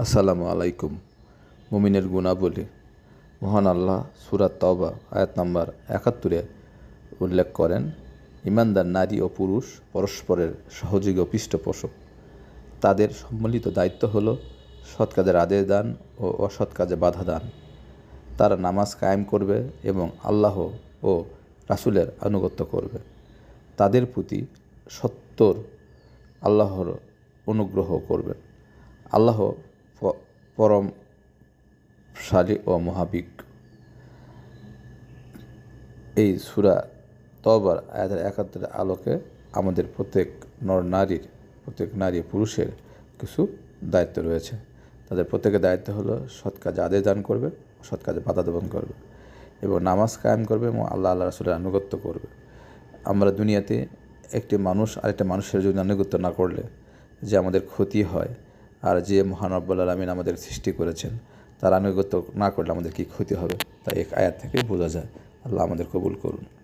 আসসালামু আলাইকুম। মুমিনের গুণাবলী। মহান আল্লাহ সুরাত তওবা, আয়াত নাম্বার একাত্তরে উল্লেখ করেন, ইমানদার নারী ও পুরুষ পরস্পরের সহযোগী ও পৃষ্ঠপোষক। তাদের সম্মিলিত দায়িত্ব হল সৎ কাজের আদেশ দান ও অসৎ কাজে বাধা দান। তারা নামাজ কায়েম করবে এবং আল্লাহ ও রাসূলের আনুগত্য করবে। তাদের প্রতি সত্তর আল্লাহর অনুগ্রহ করবেন। আল্লাহ প- পরমশালী ও মহাবিক। এই সুরা তবার আয়াতের একাত্তরের আলোকে আমাদের প্রত্যেক নর নারীর, প্রত্যেক নারী পুরুষের কিছু দায়িত্ব রয়েছে। তাদের প্রত্যেকের দায়িত্ব হলো সৎ কাজে আদেশ দান করবে, সৎ কাজে বাধা দেবন করবে এবং নামাজ কায়েম করবে এবং আল্লাহ আল্লাহ রাসুলের আনুগত্য করবে। আমরা দুনিয়াতে একটি মানুষ আরেকটা মানুষের যদি আনুগত্য না করলে যে আমাদের ক্ষতি হয় আর যে মহান রব্বুল আলমিন আমাদের সৃষ্টি করেছেন, তার আনুগত্য না করলে আমাদের কী ক্ষতি হবে? তাই এক আয়াত থেকে বোঝা যায়। আল্লাহ আমাদের কবুল করুন।